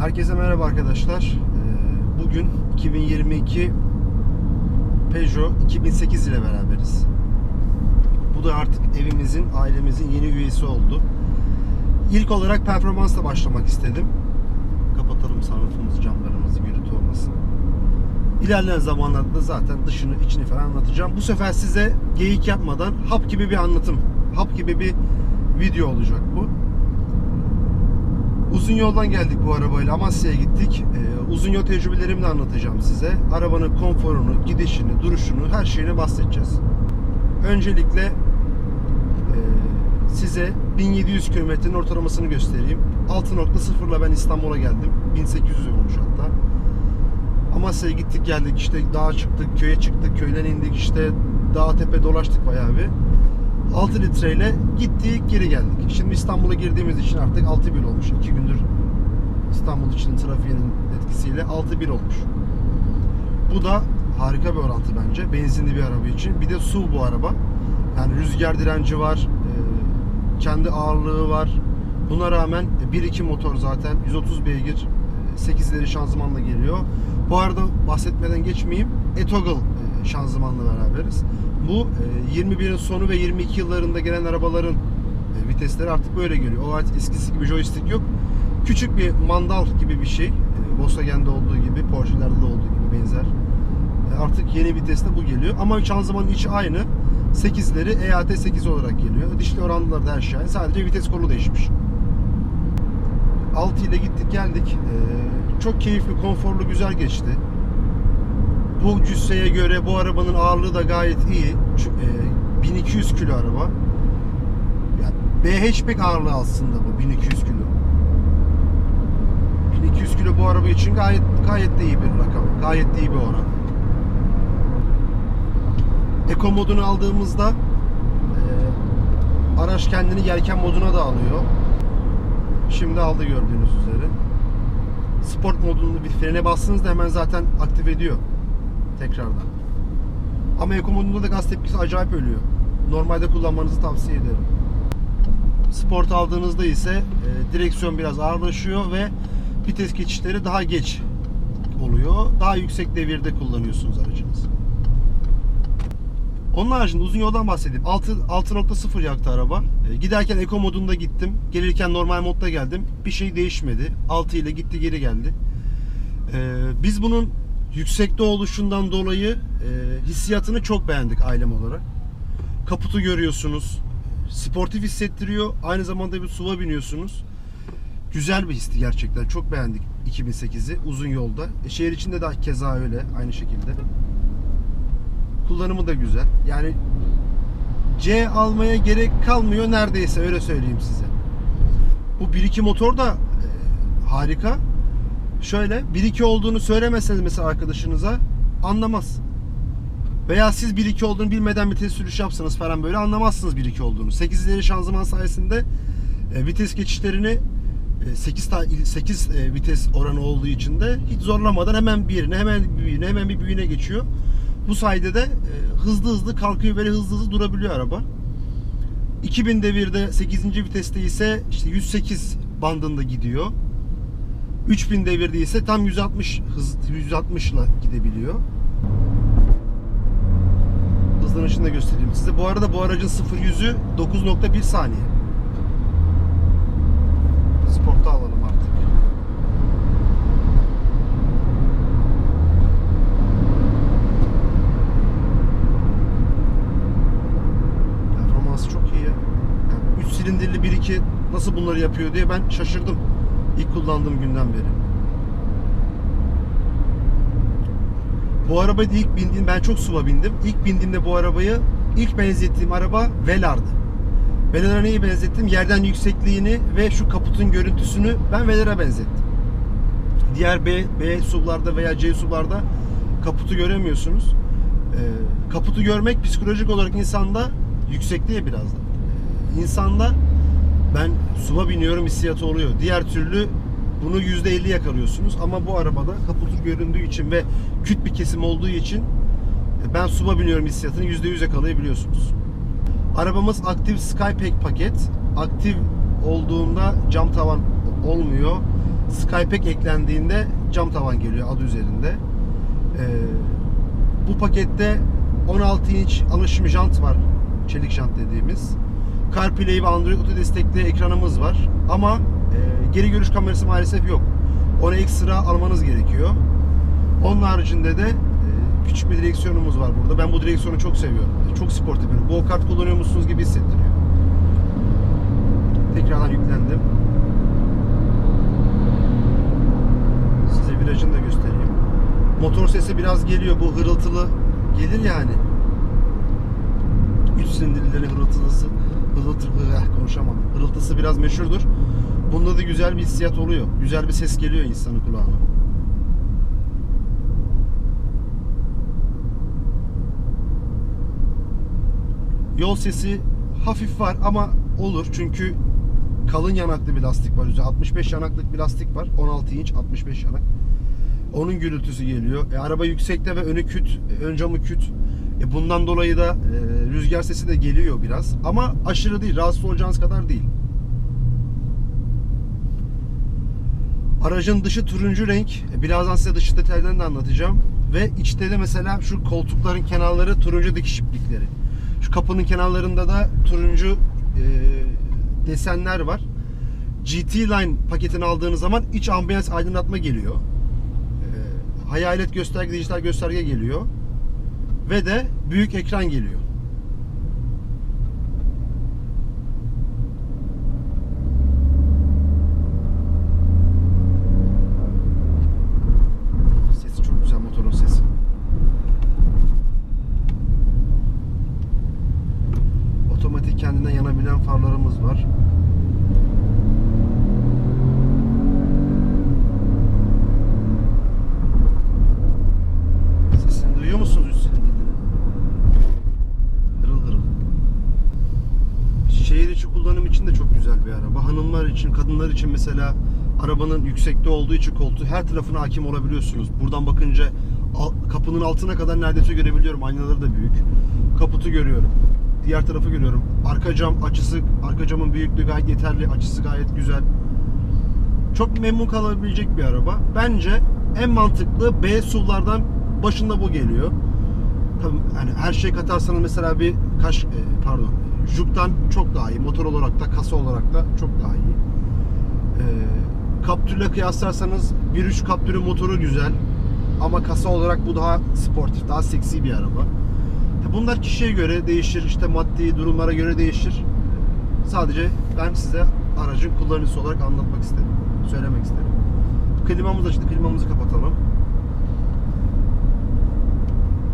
Herkese merhaba arkadaşlar. Ee, Bugün 2022 Peugeot 2008 ile beraberiz. Bu da artık evimizin, ailemizin yeni üyesi oldu. İlk olarak performansla başlamak istedim. Kapatalım sunroofumuzu, camlarımızı, gürültü olmasın. İlerleyen zamanlarda da zaten dışını, içini falan anlatacağım. Bu sefer size geyik yapmadan hap gibi bir anlatım, hap gibi bir video olacak bu. Uzun yoldan geldik bu arabayla. Amasya'ya gittik. Ee, uzun yol tecrübelerimi anlatacağım size. Arabanın konforunu, gidişini, duruşunu, her şeyini bahsedeceğiz. Öncelikle e, size 1700 kilometrenin ortalamasını göstereyim. 6.0 ile ben İstanbul'a geldim. 1800 olmuş hatta. Amasya'ya gittik geldik işte dağa çıktık, köye çıktık, köyden indik işte dağ tepe dolaştık bayağı bir. 6 litreyle gittik geri geldik. Şimdi İstanbul'a girdiğimiz için artık 6 bir olmuş. 2 gündür İstanbul için trafiğinin etkisiyle 6 bir olmuş. Bu da harika bir orantı bence. Benzinli bir araba için. Bir de su bu araba. Yani rüzgar direnci var. e, Kendi ağırlığı var. Buna rağmen 1.2 motor zaten 130 beygir 8 ileri şanzımanla geliyor. Bu arada bahsetmeden geçmeyeyim. E-Toggle e, şanzımanla beraberiz. Bu e, 21'in sonu ve 22 yıllarında gelen arabaların e, vitesleri artık böyle geliyor. O artık eskisi gibi joystick yok. Küçük bir mandal gibi bir şey. E, Volkswagen'de olduğu gibi, Porsche'lerde de olduğu gibi benzer. E, Artık yeni viteste bu geliyor. Ama şanzımanın içi aynı. 8'leri EAT 8 olarak geliyor. Dişli oranları da her şey. Sadece vites kolu değişmiş. 6 ile gittik geldik. Ee, çok keyifli, konforlu, güzel geçti. Bu cüsseye göre bu arabanın ağırlığı da gayet iyi. Şu- e, 1200 kilo araba. Yani B hatchback ağırlığı aslında bu 1200 kilo. 1200 kilo bu araba için gayet gayet de iyi bir rakam. Gayet de iyi bir oran. Eko modunu aldığımızda e, araç kendini yelken moduna da alıyor. Şimdi aldı gördüğünüz üzere. Sport modunda bir frene bastığınızda hemen zaten aktif ediyor tekrardan. Ama Eco modunda da gaz tepkisi acayip ölüyor. Normalde kullanmanızı tavsiye ederim. Sport aldığınızda ise e, direksiyon biraz ağırlaşıyor ve vites geçişleri daha geç oluyor. Daha yüksek devirde kullanıyorsunuz aracınızı. Onun haricinde uzun yoldan bahsedeyim. 6 6.0 yaktı araba. E, giderken Eco modunda gittim. Gelirken normal modda geldim. Bir şey değişmedi. 6 ile gitti geri geldi. E, biz bunun yüksekte oluşundan dolayı e, hissiyatını çok beğendik ailem olarak. Kaputu görüyorsunuz. Sportif hissettiriyor. Aynı zamanda bir suva biniyorsunuz. Güzel bir histi gerçekten. Çok beğendik 2008'i uzun yolda. E, şehir içinde de keza öyle aynı şekilde. Kullanımı da güzel. Yani C almaya gerek kalmıyor neredeyse öyle söyleyeyim size. Bu 1.2 motor da e, harika. Şöyle 1.2 olduğunu söylemeseniz mesela arkadaşınıza anlamaz. Veya siz 1.2 olduğunu bilmeden bir test sürüş yapsanız falan böyle anlamazsınız 1.2 olduğunu. 8 ileri şanzıman sayesinde e, vites geçişlerini 8 ta, 8 e, vites oranı olduğu için de hiç zorlamadan hemen birine hemen bir büyüğüne hemen bir büyüğüne geçiyor. Bu sayede de e, hızlı hızlı kalkıyor böyle hızlı hızlı durabiliyor araba. 2000 devirde 8. viteste ise işte 108 bandında gidiyor. 3000 devirde ise tam 160 hız 160 ile gidebiliyor. Hızlanışını da göstereyim size. Bu arada bu aracın 0 100'ü 9.1 saniye. Sport'ta alalım artık. Performansı çok iyi ya. Yani 3 silindirli 1.2 nasıl bunları yapıyor diye ben şaşırdım. İlk kullandığım günden beri. Bu arabayı ilk bindiğim, ben çok suva bindim. İlk bindiğimde bu arabayı, ilk benzettiğim araba Velar'dı. Velar'a neyi benzettim? Yerden yüksekliğini ve şu kaputun görüntüsünü ben Velar'a benzettim. Diğer B, B SUV'larda veya C SUV'larda kaputu göremiyorsunuz. Ee, kaputu görmek psikolojik olarak insanda yüksekliğe biraz da. Ee, insanda ben SUV'a biniyorum hissiyatı oluyor. Diğer türlü bunu %50 yakalıyorsunuz ama bu arabada kaputu göründüğü için ve küt bir kesim olduğu için e, ben SUV'a biniyorum hissiyatını %100 yakalayabiliyorsunuz. Arabamız aktif Skypack paket. Aktif olduğunda cam tavan olmuyor. Skypack eklendiğinde cam tavan geliyor adı üzerinde. Ee, bu pakette 16 inç alışım jant var. Çelik jant dediğimiz. CarPlay ve Android Auto destekli ekranımız var. Ama e, geri görüş kamerası maalesef yok. Onu ekstra almanız gerekiyor. Onun haricinde de e, küçük bir direksiyonumuz var burada. Ben bu direksiyonu çok seviyorum. Çok sportif. Böyle go kart kullanıyor musunuz gibi hissettiriyor. Tekrardan yüklendim. Size virajını da göstereyim. Motor sesi biraz geliyor. Bu hırıltılı gelir yani. 3 silindirlerin hırıltısı. Hırıltı, eh, konuşamadım. Hırıltısı biraz meşhurdur. Bunda da güzel bir hissiyat oluyor. Güzel bir ses geliyor insanın kulağına. Yol sesi hafif var ama olur çünkü kalın yanaklı bir lastik var. Üzerinde 65 yanaklık bir lastik var. 16 inç 65 yanak. Onun gürültüsü geliyor. E, araba yüksekte ve önü küt, ön camı küt. E, bundan dolayı da e, rüzgar sesi de geliyor biraz. Ama aşırı değil, rahatsız olacağınız kadar değil. Aracın dışı turuncu renk. E, Birazdan size dış detaylarını da anlatacağım. Ve içte de mesela şu koltukların kenarları turuncu dikiş iplikleri. Şu kapının kenarlarında da turuncu e, desenler var. GT Line paketini aldığınız zaman iç ambiyans aydınlatma geliyor. E, hayalet gösterge, dijital gösterge geliyor. Ve de büyük ekran geliyor. Sesi çok güzel motorun sesi. Otomatik kendinden yanabilen farlarımız var. Sesini duyuyor musunuz üst silindirleri? Hırıl hırıl. Şehir içi kullanım için de çok güzel bir araba. Hanımlar için, kadınlar için mesela arabanın yüksekte olduğu için koltuğu her tarafına hakim olabiliyorsunuz. Buradan bakınca kapının altına kadar neredeyse görebiliyorum. Aynaları da büyük. Kaputu görüyorum. Diğer tarafı görüyorum. Arka cam açısı, arka camın büyüklüğü gayet yeterli. Açısı gayet güzel. Çok memnun kalabilecek bir araba. Bence en mantıklı B SUV'lardan başında bu geliyor. Tabii yani her şey katarsanız mesela bir kaş e, pardon Juke'dan çok daha iyi. Motor olarak da kasa olarak da çok daha iyi. E, Captur'la kıyaslarsanız 1.3 Captur'un motoru güzel. Ama kasa olarak bu daha sportif, daha seksi bir araba. Bunlar kişiye göre değişir. işte maddi durumlara göre değişir. Sadece ben size aracın kullanıcısı olarak anlatmak istedim. Söylemek istedim. Klimamız açtı. Klimamızı kapatalım.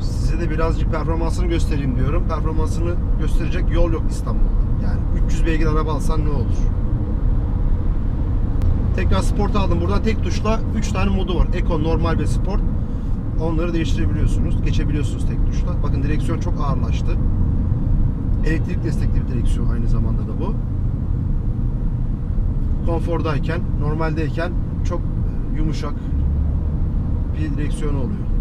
Size de birazcık performansını göstereyim diyorum. Performansını gösterecek yol yok İstanbul'da. Yani 300 beygir araba alsan ne olur? Tekrar sport aldım. Buradan tek tuşla 3 tane modu var. Eco, normal ve sport. Onları değiştirebiliyorsunuz. Geçebiliyorsunuz tek tuşla. Bakın direksiyon çok ağırlaştı. Elektrik destekli bir direksiyon aynı zamanda da bu. Konfordayken, normaldeyken çok yumuşak bir direksiyon oluyor.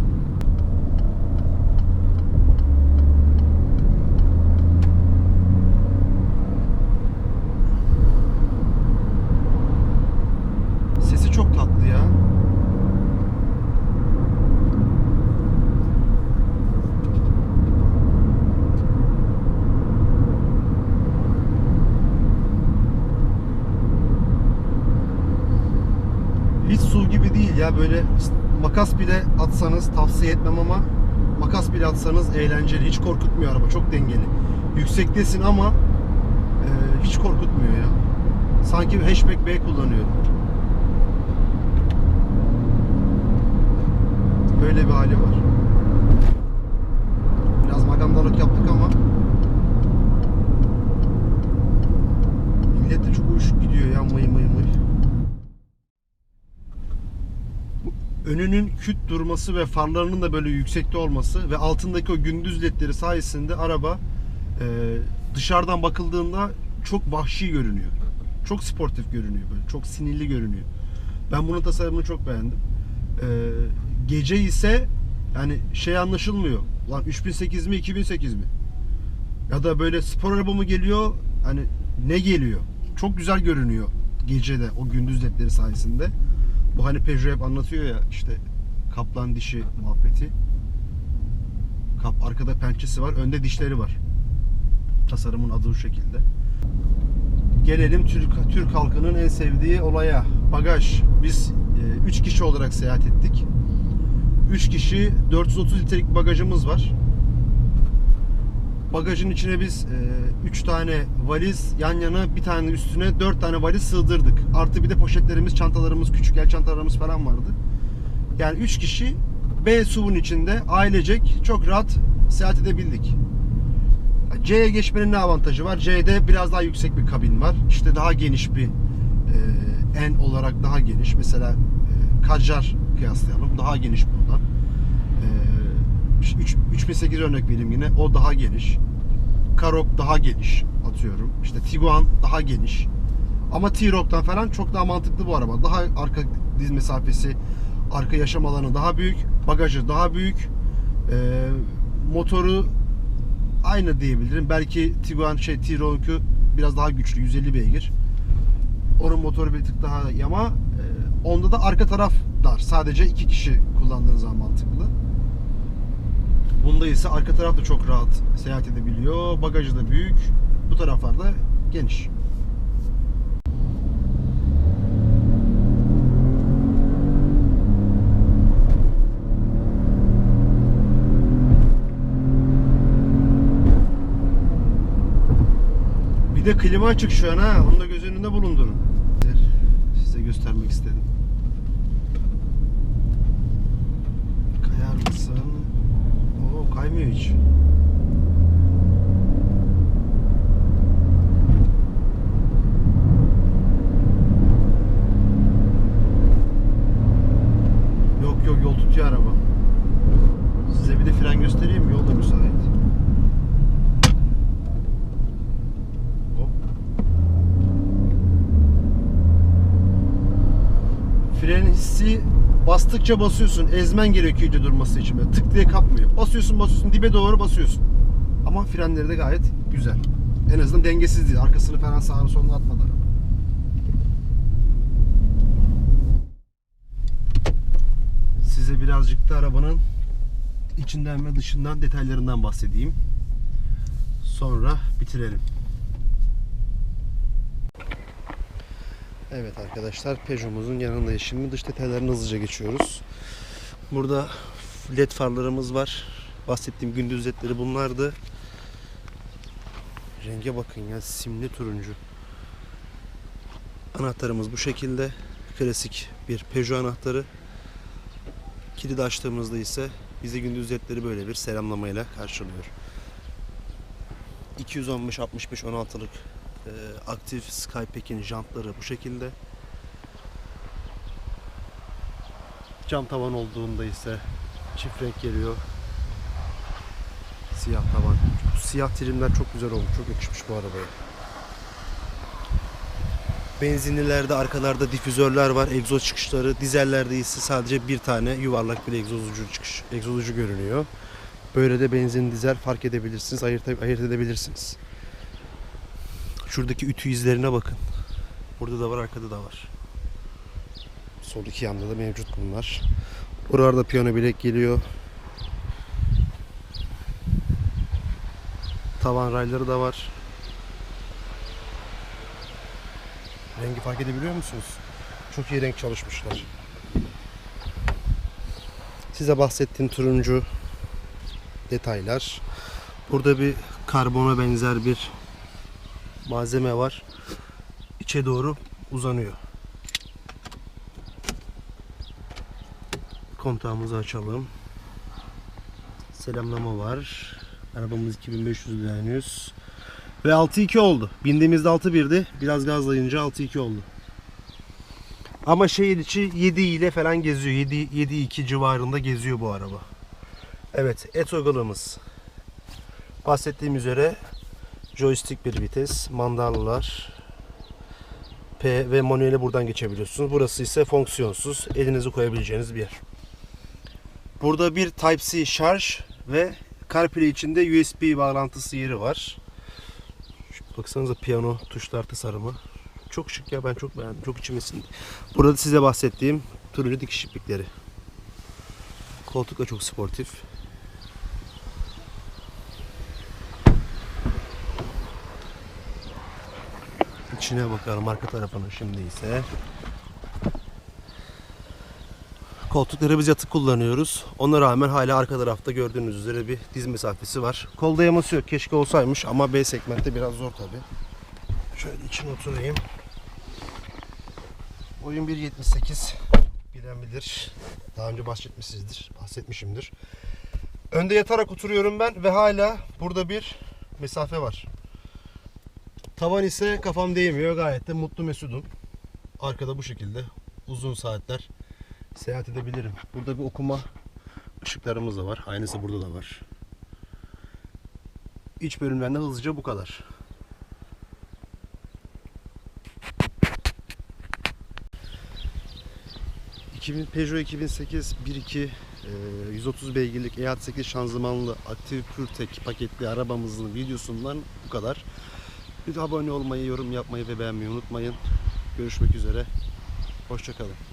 Sesi çok tatlı ya. Hiç su gibi değil ya böyle makas bile atsanız tavsiye etmem ama makas bile atsanız eğlenceli. Hiç korkutmuyor araba. Çok dengeli. Yüksektesin ama e, hiç korkutmuyor ya. Sanki bir hatchback B kullanıyorum. Böyle bir hali var. Biraz magandalık yaptık ama millet de çok uyuşuk gidiyor ya mıy mıy mıy. Önünün küt durması ve farlarının da böyle yüksekte olması ve altındaki o gündüz ledleri sayesinde araba e, dışarıdan bakıldığında çok vahşi görünüyor. Çok sportif görünüyor böyle. Çok sinirli görünüyor. Ben bunun tasarımını çok beğendim. E, gece ise yani şey anlaşılmıyor. Lan 3008 mi 2008 mi? Ya da böyle spor araba mı geliyor? Hani ne geliyor? Çok güzel görünüyor gecede o gündüz ledleri sayesinde. Bu hani Peugeot hep anlatıyor ya işte kaplan dişi muhabbeti. Kap arkada pençesi var, önde dişleri var. Tasarımın adı o şekilde. Gelelim Türk Türk halkının en sevdiği olaya. Bagaj. Biz 3 kişi olarak seyahat ettik. 3 kişi 430 litrelik bagajımız var. Bagajın içine biz 3 tane valiz yan yana bir tane üstüne 4 tane valiz sığdırdık. Artı bir de poşetlerimiz, çantalarımız, küçük el çantalarımız falan vardı. Yani 3 kişi B SUV'un içinde ailecek çok rahat seyahat edebildik. C'ye geçmenin ne avantajı var? C'de biraz daha yüksek bir kabin var. İşte daha geniş bir e, en olarak daha geniş. Mesela e, Kadjar kıyaslayalım. Daha geniş bundan. Üç- 3008 örnek vereyim yine. O daha geniş. Karok daha geniş atıyorum. İşte Tiguan daha geniş. Ama T-Roc'tan falan çok daha mantıklı bu araba. Daha arka diz mesafesi, arka yaşam alanı daha büyük, bagajı daha büyük. E, motoru aynı diyebilirim. Belki Tiguan şey T-Roc'u biraz daha güçlü 150 beygir. Onun motoru bir tık daha iyi ama e, onda da arka taraf dar. Sadece iki kişi kullandığınız zaman mantıklı. Bunda ise arka taraf da çok rahat seyahat edebiliyor. Bagajı da büyük. Bu taraflarda geniş. Bir de klima açık şu an ha. Onu da göz önünde bulundurun. Size göstermek istedim. Kayar mısın? Oo kaymıyor hiç. Yok yok yol tutuyor araba. Size bir de fren göstereyim mi? Yol da müsait. Hop. Fren hissi bastıkça basıyorsun. Ezmen gerekiyor durması için. Böyle tık diye kapmıyor. Basıyorsun basıyorsun dibe doğru basıyorsun. Ama frenleri de gayet güzel. En azından dengesiz değil. Arkasını falan sağını solunu atmadan. Size birazcık da arabanın içinden ve dışından detaylarından bahsedeyim. Sonra bitirelim. Evet arkadaşlar Peugeot'umuzun yanındayız. Şimdi dış detaylarını hızlıca geçiyoruz. Burada led farlarımız var. Bahsettiğim gündüz ledleri bunlardı. Renge bakın ya simli turuncu. Anahtarımız bu şekilde. Klasik bir Peugeot anahtarı. Kilidi açtığımızda ise bizi gündüz ledleri böyle bir selamlamayla karşılıyor. 215 65 16'lık e, aktif Skypack'in jantları bu şekilde. Cam tavan olduğunda ise çift renk geliyor. Siyah tavan. Bu siyah trimler çok güzel olmuş. Çok yakışmış bu arabaya. Benzinlilerde arkalarda difüzörler var, egzoz çıkışları. Dizellerde ise sadece bir tane yuvarlak bir egzoz ucu çıkış, egzoz ucu görünüyor. Böyle de benzin dizel fark edebilirsiniz, ayırt, ayırt edebilirsiniz. Şuradaki ütü izlerine bakın. Burada da var, arkada da var. Sol iki yanda da mevcut bunlar. Buralarda piyano bilek geliyor. Tavan rayları da var. Rengi fark edebiliyor musunuz? Çok iyi renk çalışmışlar. Size bahsettiğim turuncu detaylar. Burada bir karbona benzer bir malzeme var. İçe doğru uzanıyor. Kontağımızı açalım. Selamlama var. Arabamız 2500 lira henüz. Ve 6.2 oldu. Bindiğimizde 6.1'di. Biraz gazlayınca 6.2 oldu. Ama şehir içi 7 ile falan geziyor. 7 7.2 civarında geziyor bu araba. Evet, e-toggle'ımız. Bahsettiğim üzere joystick bir vites, mandallar, P ve manuele buradan geçebiliyorsunuz. Burası ise fonksiyonsuz, elinizi koyabileceğiniz bir yer. Burada bir Type-C şarj ve CarPlay içinde USB bağlantısı yeri var. Şu Baksanıza piyano tuşlar tasarımı. Çok şık ya ben çok beğendim. Çok içime sindi. Burada size bahsettiğim turuncu dikiş iplikleri. Koltuk da çok sportif. İçine bakalım arka tarafına şimdi ise. Koltukları biz yatık kullanıyoruz. Ona rağmen hala arka tarafta gördüğünüz üzere bir diz mesafesi var. Kol dayaması yok. Keşke olsaymış ama B segmentte biraz zor tabi. Şöyle içine oturayım. Boyum 1.78. Bilen bilir. Daha önce bahsetmişsizdir. Bahsetmişimdir. Önde yatarak oturuyorum ben ve hala burada bir mesafe var. Tavan ise kafam değmiyor. Gayet de mutlu mesudum. Arkada bu şekilde uzun saatler seyahat edebilirim. Burada bir okuma ışıklarımız da var. Aynısı burada da var. İç bölümlerinde hızlıca bu kadar. ...2000 Peugeot 2008 1.2 e, 130 beygirlik E68 şanzımanlı aktif PureTech paketli arabamızın videosundan bu kadar. Lütfen abone olmayı, yorum yapmayı ve beğenmeyi unutmayın. Görüşmek üzere. Hoşçakalın.